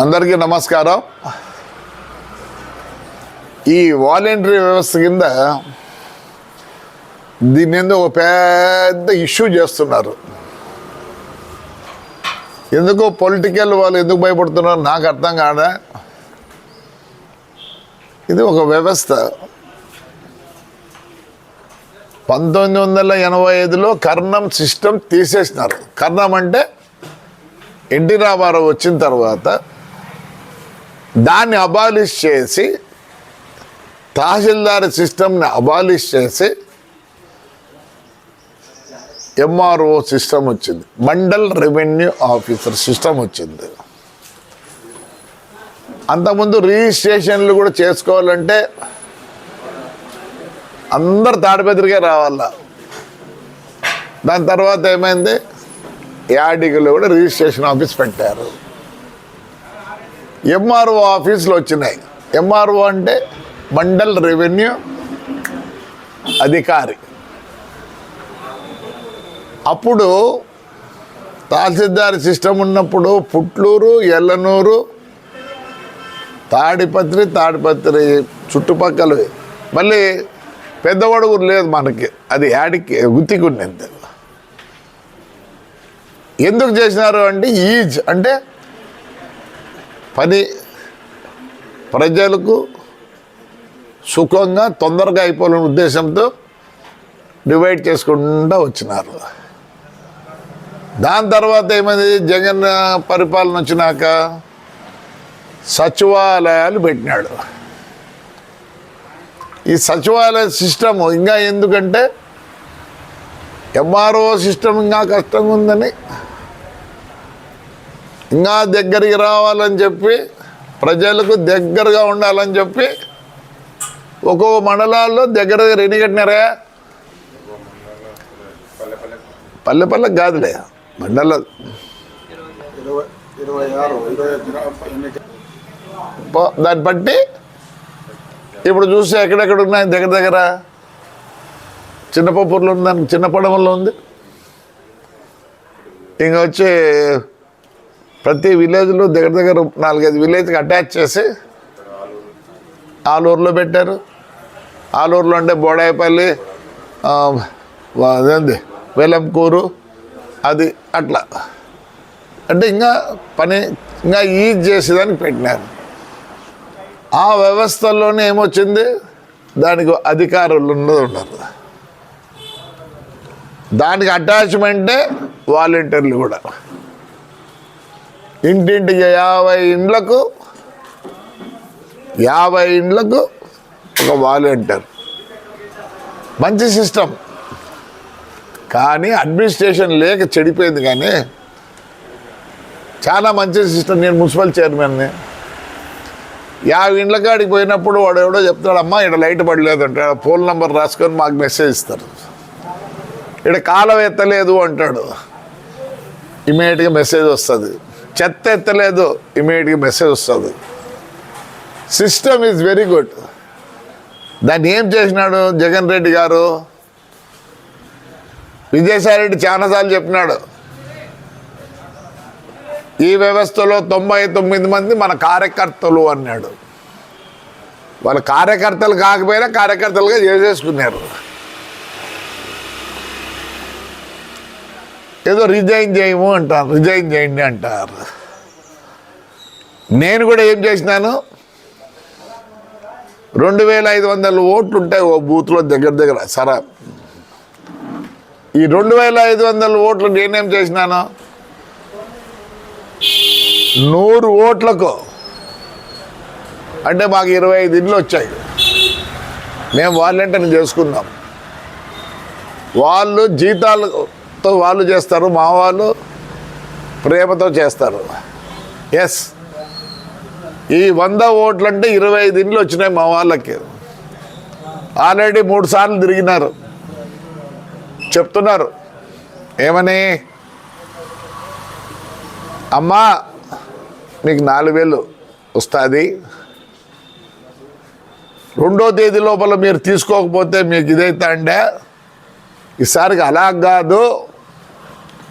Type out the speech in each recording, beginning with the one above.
అందరికీ నమస్కారం. ఈ వాలంటరీ వ్యవస్థ కింద దీని మీద ఒక పెద్ద ఇష్యూ చేస్తున్నారు? ఎందుకో పొలిటికల్ వాళ్ళు ఎందుకు భయపడుతున్నారు నాకు అర్థం కాదా? ఇది ఒక వ్యవస్థ. పంతొమ్మిది వందల ఎనభై ఐదులో కర్ణం సిస్టమ్ తీసేసినారు. కర్ణం అంటే ఎన్టీ రామారావు వచ్చిన తర్వాత దాన్ని అబాలిష్ చేసి తహసీల్దార్ సిస్టమ్ని అబాలిష్ చేసి ఎంఆర్ఓ సిస్టమ్ వచ్చింది. మండల్ రెవెన్యూ ఆఫీసర్ సిస్టమ్ వచ్చింది. అంతకుముందు రిజిస్ట్రేషన్లు కూడా చేసుకోవాలంటే అందరు తాడిపెద్దరికే రావాల. దాని తర్వాత ఏమైంది? యాడికలో కూడా రిజిస్ట్రేషన్ ఆఫీస్ పెట్టారు. ఎంఆర్ఓ ఆఫీసులు వచ్చినాయి. ఎంఆర్ఓ అంటే మండల్ రెవెన్యూ అధికారి. అప్పుడు తహసీల్దార్ సిస్టమ్ ఉన్నప్పుడు పుట్లూరు ఎల్లనూరు తాడిపత్రి తాడిపత్రి చుట్టుపక్కలవి. మళ్ళీ పెద్దవడుగు లేదు మనకి. అది యాడికి గుత్తికుండింది ఎందుకు చేసినారు అంటే ఈజ్ అంటే పని ప్రజలకు సుఖంగా తొందరగా అయిపోవాలనే ఉద్దేశంతో డివైడ్ చేసుకుంటూ వచ్చినారు. దాని తర్వాత ఏమైంది? జగన్ పరిపాలన వచ్చినాక సచివాలయాలు పెట్టినాడు. ఈ సచివాలయ సిస్టమ్ ఇంకా ఎందుకంటే ఎంఆర్ఓ సిస్టమ్ ఇంకా కష్టంగా ఉందని ఇంకా దగ్గరికి రావాలని చెప్పి ప్రజలకు దగ్గరగా ఉండాలని చెప్పి ఒక్కొక్క మండలాల్లో దగ్గర దగ్గర ఎన్ని కట్టినారా? పల్లె పల్లె కాదులే మండల ఇరవై ఆరు దాన్ని బట్టి ఇప్పుడు చూస్తే ఎక్కడెక్కడ ఉన్నాయి దగ్గర దగ్గర? చిన్నపప్పూర్లో ఉంది? దానికి చిన్న పడవల్లో ఉంది? ఇంకా వచ్చి ప్రతి విలేజ్లో దగ్గర దగ్గర నాలుగైదు విలేజ్కి అటాచ్ చేసి ఆలూరులో పెట్టారు. ఆలూరులో అంటే బోడాయిపల్లి అదేంది వేలంకూరు అది అట్లా. అంటే ఇంకా పని ఇంకా ఈజ్ చేసేదానికి పెట్టినారు. ఆ వ్యవస్థలోనే ఏమొచ్చింది? దానికి అధికారులు ఉన్నది ఉన్నారు. దానికి అటాచ్మెంటే వాలంటీర్లు కూడా. ఇంటింటికి యాభై ఇండ్లకు యాభై ఇండ్లకు ఒక వాలంటీర్. మంచి సిస్టమ్. కానీ అడ్మినిస్ట్రేషన్ లేక చెడిపోయింది కానీ చాలా మంచి సిస్టమ్. నేను మున్సిపల్ చైర్మన్ని. యాభై ఇండ్ల కాడికి పోయినప్పుడు వాడు ఎవడో చెప్తాడమ్మా ఇక్కడ లైట్ పడలేదు అంటే ఫోన్ నెంబర్ రాసుకొని మాకు మెసేజ్ ఇస్తారు. ఇక్కడ కాలం ఎత్తలేదు అంటాడు. ఇమీడియట్గా మెసేజ్ వస్తుంది. చెత్త ఎత్తలేదు ఇమీడియట్గా మెసేజ్ వస్తుంది. సిస్టమ్ ఈజ్ వెరీ గుడ్ దాన్ని ఏం చేసినాడు జగన్ రెడ్డి గారు? విజయసాయి రెడ్డి చాలాసార్లు చెప్పినాడు. ఈ వ్యవస్థలో తొంభై తొమ్మిది మంది మన కార్యకర్తలు అన్నాడు. వాళ్ళ కార్యకర్తలు కాకపోయినా కార్యకర్తలుగా చేసేసుకున్నారు. ఏదో రిజైన్ చేయము అంటారు రిజైన్ చేయండి అంటారు. నేను కూడా ఏం చేసినాను? రెండు వేల ఐదు వందల ఓట్లు ఉంటాయి ఓ బూత్లో దగ్గర దగ్గర సరే. ఈ రెండు వేల ఐదు వందల ఓట్లు నేనేం చేసినాను? నూరు ఓట్లకు అంటే మాకు ఇరవై ఐదు ఇండ్లు వచ్చాయి. మేము వాలంటీర్ని చేసుకున్నాం. వాళ్ళు జీతాలు ప్రేమతో వాళ్ళు చేస్తారు మా వాళ్ళు ప్రేమతో చేస్తారు. ఎస్ ఈ వంద ఓట్లు అంటే ఇరవై ఐదు ఇండ్లు వచ్చినాయి మా వాళ్ళకి. ఆల్రెడీ మూడు సార్లు తిరిగినారు. చెప్తున్నారు. ఏమని? అమ్మా మీకు నాలుగు వేలు వస్తుంది. రెండో తేదీ లోపల మీరు తీసుకోకపోతే మీకు ఇదైతే అండే ఈసారికి అలా కాదు.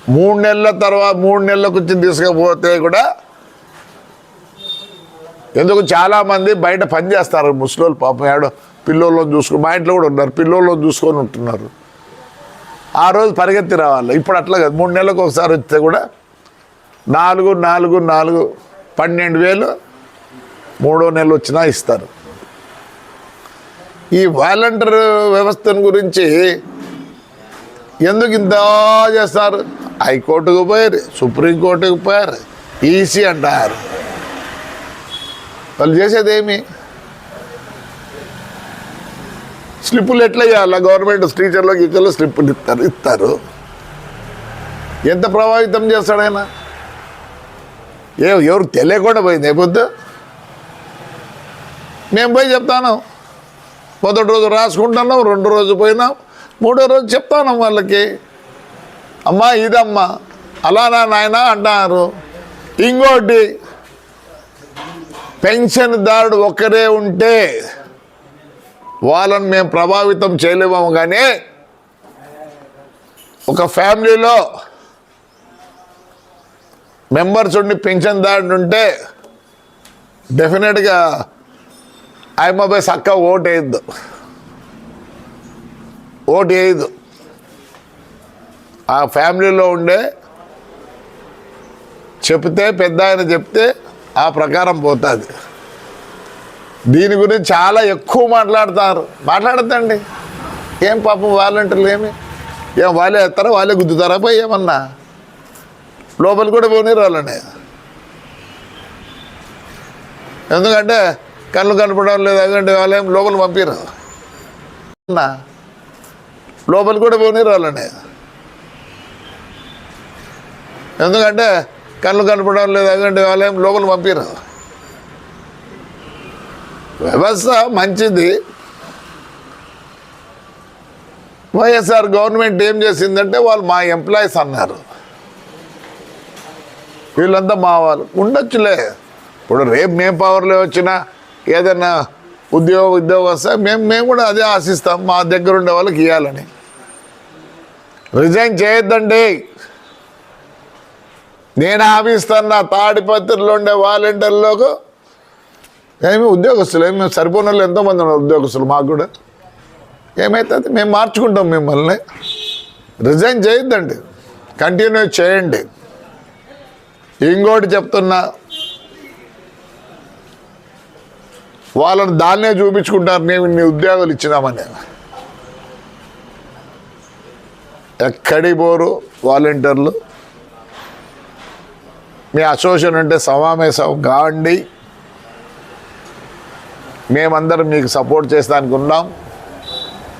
మూడు నెలల తర్వాత మూడు నెలలకు వచ్చి తీసుకపోతే కూడా ఎందుకు చాలామంది బయట పని చేస్తారు. ముసలోళ్ళు పాపం ఏడో పిల్లోళ్ళని చూసుకుని మా ఇంట్లో కూడా ఉన్నారు. పిల్లోళ్ళని చూసుకొని ఉంటున్నారు. ఆ రోజు పరిగెత్తి రావాలి. ఇప్పుడు అట్లా కాదు. మూడు నెలలకు ఒకసారి వస్తే కూడా నాలుగు నాలుగు నాలుగు పన్నెండు వేలు మూడో నెలలు వచ్చినా ఇస్తారు. ఈ వాలంటీర్ వ్యవస్థను గురించి ఎందుకు ఇంత చేస్తారు? హైకోర్టుకు పోయారు సుప్రీంకోర్టుకు పోయారు ఈసీ అంటారు. వాళ్ళు చేసేది ఏమి? స్లిప్పులు ఎట్లా ఇవ్వాలా గవర్నమెంట్ టీచర్లో ఇక్కడ స్లిప్పులు ఇస్తారు ఇస్తారు. ఎంత ప్రభావితం చేస్తాడు ఆయన? ఏ ఎవరు తెలియకుండా పోయింది అయిపోద్దు మేము పోయి చెప్తాను. మొదటి రోజు రాసుకుంటున్నాం రెండు రోజు పోయినాం మూడో రోజు చెప్తాను వాళ్ళకి. అమ్మా ఇదమ్మా. అలానా నాయన అంటున్నారు ఇంకోటి పెన్షన్దారుడు ఒక్కరే ఉంటే వాళ్ళని మేము ప్రభావితం చేయలేము కానీ ఒక ఫ్యామిలీలో మెంబర్స్ ఉండి పెన్షన్దారుడు ఉంటే డెఫినెట్గా ఆయమ్మ పోయి చక్క ఓటు వేయద్దు ఓటు వేయదు ఆ ఫ్యామిలీలో ఉండే చెప్తే పెద్ద ఆయన చెప్తే ఆ ప్రకారం పోతుంది. దీని గురించి చాలా ఎక్కువ మాట్లాడతారు. మాట్లాడద్దండి. ఏం పాపం వాలంటీర్లు ఏమి? ఏం వాళ్ళే ఎత్తారా వాళ్ళే గుద్దుతారా? పోయి ఏమన్నా? లోపలికి కూడా పోనీరు వాళ్ళని ఎందుకంటే కళ్ళు కనపడడం లేదు ఎందుకంటే వాళ్ళు ఏం లోపల పంపిరు. అన్నా లోపలికి కూడా పోనీరు వాళ్ళని ఎందుకంటే కళ్ళు కనపడడం లేదు ఎందుకంటే వాళ్ళేం లోపల పంపిరు. వ్యవస్థ మంచిది. వైఎస్ఆర్ గవర్నమెంట్ ఏం చేసిందంటే వాళ్ళు మా ఎంప్లాయీస్ అన్నారు. వీళ్ళంతా మా వాళ్ళు. ఉండొచ్చులే. ఇప్పుడు రేపు మేము పవర్లో వచ్చినా ఏదైనా ఉద్యోగ ఉద్యోగం వస్తే మేము మేము కూడా అదే ఆశిస్తాం. మా దగ్గర ఉండే వాళ్ళకి ఇవ్వాలని రిజైన్ చేయొద్దండి. నేను హామీస్తాను తాడిపత్రిలో ఉండే వాలంటీర్లకు ఏమి ఉద్యోగస్తులు ఏమి సరిపోయిన వాళ్ళు ఎంతోమంది ఉన్నారు ఉద్యోగస్తులు మాకు కూడా. ఏమవుతుంది మేము మార్చుకుంటాం మిమ్మల్ని. రిజైన్ చేయొద్దండి. కంటిన్యూ చేయండి. ఇంకోటి చెప్తున్నా. వాళ్ళని దాన్నే చూపించుకుంటారు. మేము ఇన్ని ఉద్యోగాలు ఇచ్చినామని. ఎక్కడి పోరు వాలంటీర్లు? మీ అసోసియేషన్ ఉంటే సమావేశం కావండి. మేమందరం మీకు సపోర్ట్ చేస్తానికి ఉన్నాం.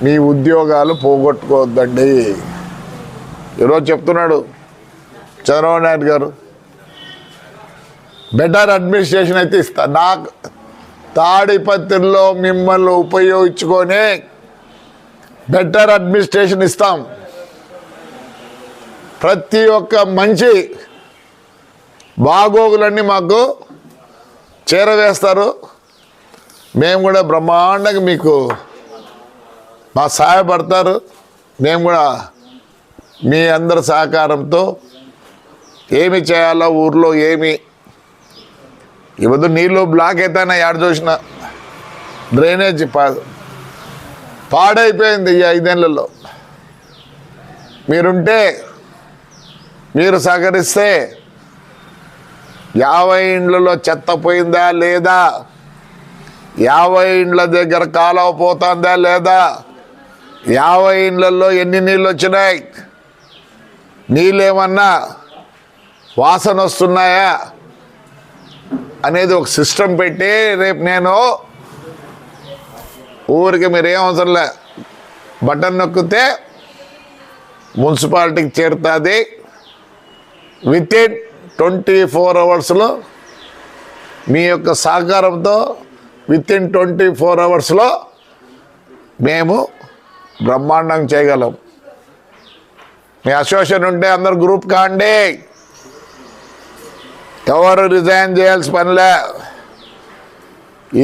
మీ ఉద్యోగాలు పోగొట్టుకోవద్దండి. ఈరోజు చెప్తున్నాడు చంద్రబాబు నాయుడు గారు. బెటర్ అడ్మినిస్ట్రేషన్ అయితే ఇస్తా. నాకు తాడిపత్రిలో మిమ్మల్ని ఉపయోగించుకొని బెటర్ అడ్మినిస్ట్రేషన్ ఇస్తాం. ప్రతి ఒక్క మంచి బాగోగులన్నీ మాకు చేరవేస్తారు. మేము కూడా బ్రహ్మాండంగా మీకు మా సహాయపడతారు. మేము కూడా మీ అందరి సహకారంతో ఏమి చేయాలో ఊర్లో ఏమి ఇవద్దు నీళ్ళు బ్లాక్ అవుతానా ఎడ చూసిన. డ్రైనేజ్ పా పాడైపోయింది ఈ ఐదేళ్ళలో. మీరుంటే మీరు సహకరిస్తే యాభై ఇండ్లలో చెత్త పోయిందా లేదా? యాభై ఇండ్ల దగ్గర కాలువ పోతుందా లేదా? యాభై ఇండ్లలో ఎన్ని నీళ్ళు వచ్చినాయి నీళ్ళు ఏమన్నా వాసన వస్తున్నాయా? అనేది ఒక సిస్టమ్ పెట్టి రేపు నేను ఊరికి మీరు ఏం అవసరం లే. బటన్ నొక్కితే మున్సిపాలిటీకి చేరుతుంది. విత్ ఇన్ ట్వంటీ ఫోర్ అవర్స్లో మీ యొక్క సహకారంతో విత్ ఇన్ ట్వంటీ ఫోర్ అవర్స్లో మేము బ్రహ్మాండం చేయగలం. మీ అసోసియేషన్ ఉంటే అందరు గ్రూప్ కాండి. ఎవరు రిజైన్ చేయాల్సిన పనిలే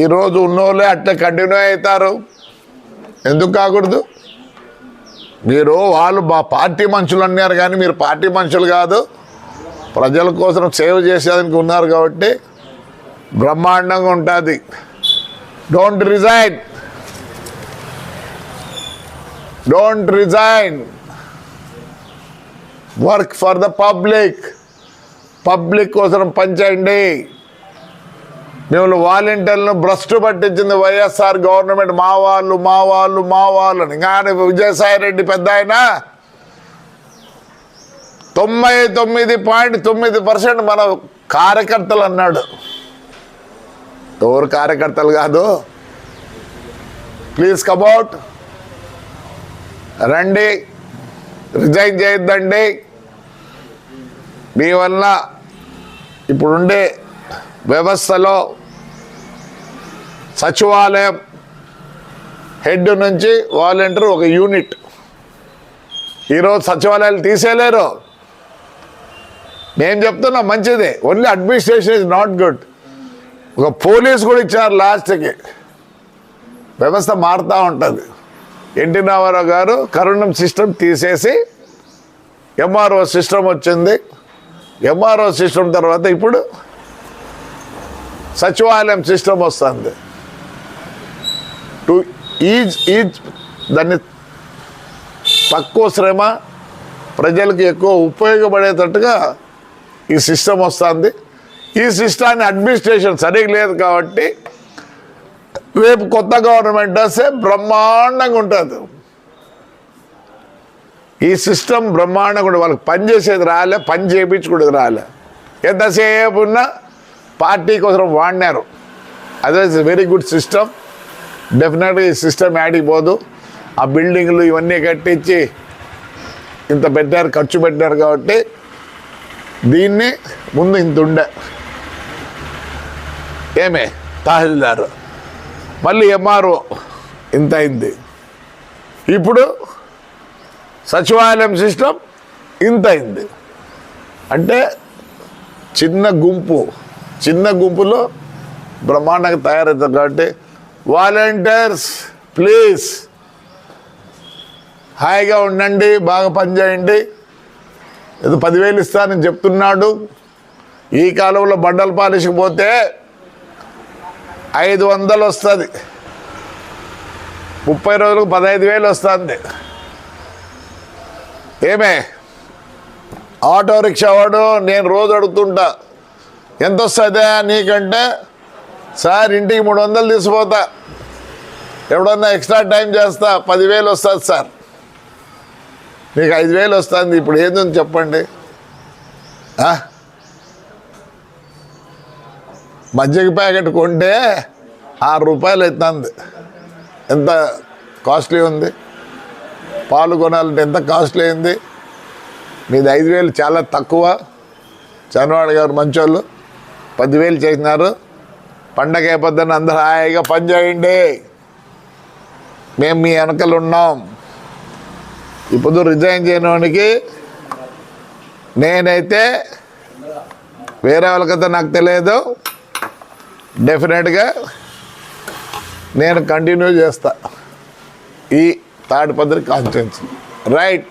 ఈరోజు ఉన్నోళ్ళే అట్లా కంటిన్యూ అవుతారు. ఎందుకు కాకూడదు? మీరు వాళ్ళు మా పార్టీ మనుషులు అన్నారు కానీ మీరు పార్టీ మనుషులు కాదు. ప్రజల కోసం సేవ చేసేదానికి ఉన్నారు కాబట్టి బ్రహ్మాండంగా ఉంటుంది. Don't resign don't resign work for the public public కోసం పనిచేయండి. మిమ్మల్ని వాలంటీర్లను భ్రష్టు పట్టించింది వైఎస్ఆర్ గవర్నమెంట్. మా వాళ్ళు మా వాళ్ళు మా వాళ్ళు అని కానీ విజయసాయి రెడ్డి పెద్ద ఆయన తొంభై తొమ్మిది పాయింట్ తొమ్మిది పర్సెంట్ మన కార్యకర్తలు అన్నాడు. ఎవరు కార్యకర్తలు కాదు? ప్లీజ్ కబౌట్ రండి. రిజైన్ చేయొద్దండి. మీ వల్ల ఇప్పుడుండే వ్యవస్థలో సచివాలయం హెడ్ నుంచి వాలంటీర్ ఒక యూనిట్. ఈరోజు సచివాలయాలు తీసేయలేరు. నేను చెప్తున్నా మంచిదే. Only administration is not good ఒక పోలీస్ కూడా ఇచ్చారు లాస్ట్కి. వ్యవస్థ మారుతూ ఉంటుంది. ఎన్టీ రామారావు గారు కరుణం సిస్టమ్ తీసేసి ఎంఆర్ఓ సిస్టమ్ వచ్చింది. ఎంఆర్ఓ సిస్టమ్ తర్వాత ఇప్పుడు సచివాలయం సిస్టమ్ వస్తుంది. టు ఈజ్ ఈజ్ దాన్ని తక్కువ శ్రమ ప్రజలకు ఎక్కువ ఉపయోగపడేటట్టుగా ఈ సిస్టమ్ వస్తుంది. ఈ సిస్టాన్ని అడ్మినిస్ట్రేషన్ సరిగ్గా లేదు కాబట్టి రేపు కొత్త గవర్నమెంట్ వస్తే బ్రహ్మాండంగా ఉంటుంది. ఈ సిస్టమ్ బ్రహ్మాండంగా ఉండదు వాళ్ళకి పని చేసేది రాలే పని చేయించుకునేది రాలే. ఎంతసేపు ఉన్నా పార్టీ కోసం వాడినారు. అదే వెరీ గుడ్ సిస్టమ్ డెఫినెట్గా ఈ సిస్టమ్ యాడిపోదు ఆ బిల్డింగ్లు ఇవన్నీ కట్టించి ఇంత పెట్టారు ఖర్చు పెట్టారు కాబట్టి దీన్ని ముందు ఇంత ఉండే. ఏమే? తహసీల్దారు. మళ్ళీ ఎంఆర్ఓ. ఇంత అయింది. ఇప్పుడు సచివాలయం సిస్టమ్ ఇంత అయింది. అంటే చిన్న గుంపు చిన్న గుంపులో బ్రహ్మాండంగా తయారవుతారు కాబట్టి వాలంటీర్స్ ప్లీజ్. హాయిగా ఉండండి బాగా పనిచేయండి. ఏదో పదివేలు ఇస్తానని చెప్తున్నాడు. ఈ కాలంలో బండలు పాలిష్కి పోతే ఐదు వందలు వస్తుంది. ముప్పై రోజులకు పదహైదు వేలు వస్తుంది. ఏమే? ఆటో రిక్షా వాడు నేను రోజు అడుగుతుంటా. ఎంత వస్తుందా నీకంటే? సార్ ఇంటికి మూడు వందలు తీసిపోతా ఎవడన్నా ఎక్స్ట్రా టైం చేస్తా. పదివేలు వస్తుంది సార్. మీకు ఐదు వేలు వస్తుంది ఇప్పుడు ఏందని చెప్పండి. మజ్జిగ ప్యాకెట్ కొంటే ఆరు రూపాయలు అవుతుంది ఎంత కాస్ట్లీ ఉంది? పాలు కొనాలంటే ఎంత కాస్ట్లీ అయింది? మీది ఐదు వేలు చాలా తక్కువ. చంద్రబాబు గారు మంచోళ్ళు. పదివేలు చేసినారు. పండగ అయిపోద్దని అందరూ హాయిగా పని చేయండి. మేము మీ వెనకలు ఉన్నాం. ఇప్పుడు రిజైన్ చేయడానికి నేనైతే వేరే వాళ్ళకైతే నాకు తెలియదు. డెఫినెట్గా నేను కంటిన్యూ చేస్తా. ఈ తాడిపత్రి కాన్స్టిట్యున్సీ రైట్